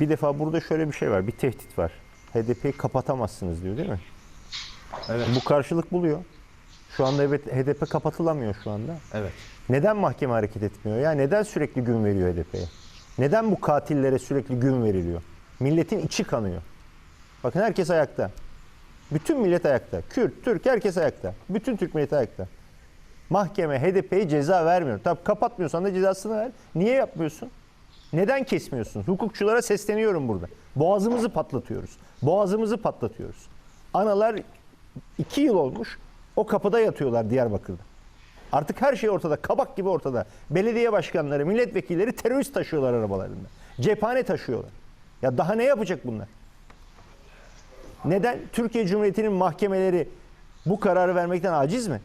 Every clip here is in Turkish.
Bir defa burada şöyle bir şey var. Bir tehdit var. HDP'yi kapatamazsınız diyor değil mi? Evet. Bu karşılık buluyor. Şu anda evet HDP kapatılamıyor şu anda. Evet. Neden mahkeme hareket etmiyor ya? Neden sürekli gün veriyor HDP'ye? Neden bu katillere sürekli gün veriliyor? Milletin içi kanıyor. Bakın herkes ayakta. Bütün millet ayakta. Kürt, Türk herkes ayakta. Bütün Türk milleti ayakta. Mahkeme HDP'ye ceza vermiyor. Tabii kapatmıyorsan da cezasını ver. Niye yapmıyorsun? Neden kesmiyorsun? Hukukçulara sesleniyorum burada. Boğazımızı patlatıyoruz. Boğazımızı patlatıyoruz. Analar iki yıl olmuş o kapıda yatıyorlar Diyarbakır'da. Artık her şey ortada. Kabak gibi ortada. Belediye başkanları, milletvekilleri terörist taşıyorlar arabalarında. Cephane taşıyorlar. Ya daha ne yapacak bunlar? Neden? Türkiye Cumhuriyeti'nin mahkemeleri bu kararı vermekten aciz mi?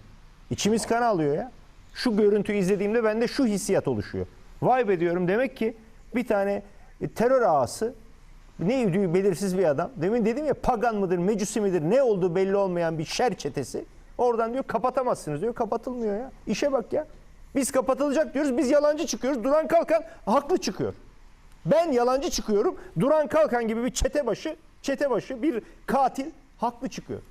İçimiz kan alıyor ya. Şu görüntüyü izlediğimde bende şu hissiyat oluşuyor. Vay be diyorum demek ki bir tane e, terör ağası neydi belirsiz bir adam. Demin dedim ya pagan mıdır, mecusi midir ne olduğu belli olmayan bir şer çetesi. Oradan diyor kapatamazsınız diyor. Kapatılmıyor ya. İşe bak ya. Biz kapatılacak diyoruz. Biz yalancı çıkıyoruz. Duran Kalkan haklı çıkıyor. Ben yalancı çıkıyorum. Duran Kalkan gibi bir çete başı, çete başı bir katil haklı çıkıyor.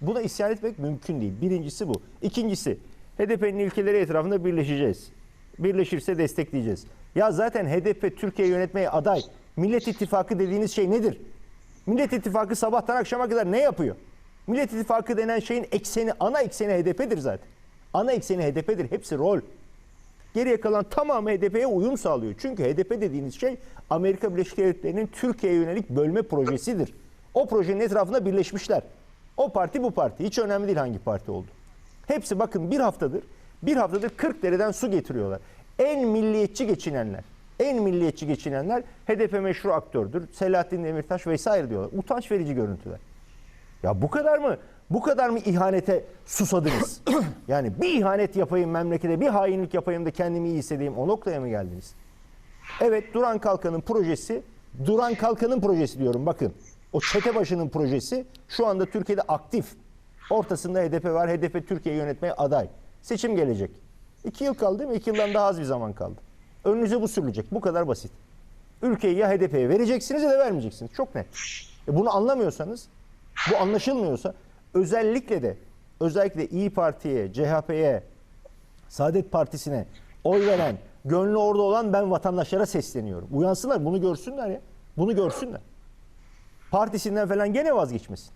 Buna isyan etmek mümkün değil. Birincisi bu. İkincisi HDP'nin ilkeleri etrafında birleşeceğiz. Birleşirse destekleyeceğiz. Ya zaten HDP Türkiye yönetmeye aday. Millet İttifakı dediğiniz şey nedir? Millet İttifakı sabahtan akşama kadar ne yapıyor? Millet İttifakı denen şeyin ekseni, ana ekseni HDP'dir zaten. Ana ekseni HDP'dir. Hepsi rol. Geriye kalan tamamı HDP'ye uyum sağlıyor. Çünkü HDP dediğiniz şey Amerika Birleşik Devletleri'nin Türkiye'ye yönelik bölme projesidir. O projenin etrafında birleşmişler. O parti bu parti. Hiç önemli değil hangi parti oldu. Hepsi bakın bir haftadır, bir haftadır 40 dereden su getiriyorlar. En milliyetçi geçinenler, en milliyetçi geçinenler HDP meşru aktördür. Selahattin Demirtaş vesaire diyorlar. Utanç verici görüntüler. Ya bu kadar mı? Bu kadar mı ihanete susadınız? yani bir ihanet yapayım memlekete, bir hainlik yapayım da kendimi iyi hissedeyim. O noktaya mı geldiniz? Evet Duran Kalkan'ın projesi, Duran Kalkan'ın projesi diyorum bakın. O çete başının projesi şu anda Türkiye'de aktif. Ortasında HDP var. HDP Türkiye yönetmeye aday. Seçim gelecek. İki yıl kaldı değil mi? İki yıldan daha az bir zaman kaldı. Önünüze bu sürülecek. Bu kadar basit. Ülkeyi ya HDP'ye vereceksiniz ya da vermeyeceksiniz. Çok net. E bunu anlamıyorsanız, bu anlaşılmıyorsa özellikle de özellikle İyi Parti'ye, CHP'ye, Saadet Partisi'ne oy veren, gönlü orada olan ben vatandaşlara sesleniyorum. Uyansınlar, bunu görsünler ya. Bunu görsünler. Partisinden falan gene vazgeçmesin.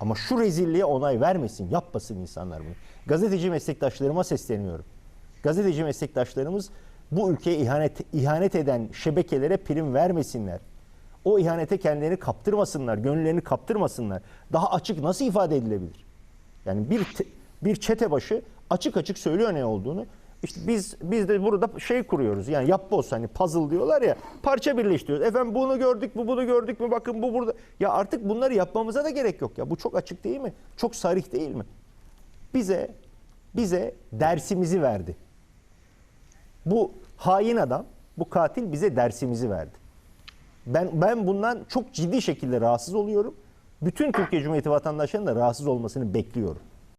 Ama şu rezilliğe onay vermesin, yapmasın insanlar bunu. Gazeteci meslektaşlarıma sesleniyorum. Gazeteci meslektaşlarımız bu ülkeye ihanet, ihanet eden şebekelere prim vermesinler. O ihanete kendilerini kaptırmasınlar, gönüllerini kaptırmasınlar. Daha açık nasıl ifade edilebilir? Yani bir bir çete başı açık açık söylüyor ne olduğunu. İşte biz biz de burada şey kuruyoruz. Yani yapboz hani puzzle diyorlar ya. Parça birleştiriyoruz. Efendim bunu gördük mü bunu gördük mü bakın bu burada. Ya artık bunları yapmamıza da gerek yok ya. Bu çok açık değil mi? Çok sarih değil mi? Bize bize dersimizi verdi. Bu hain adam, bu katil bize dersimizi verdi. Ben ben bundan çok ciddi şekilde rahatsız oluyorum. Bütün Türkiye Cumhuriyeti vatandaşlarının da rahatsız olmasını bekliyorum.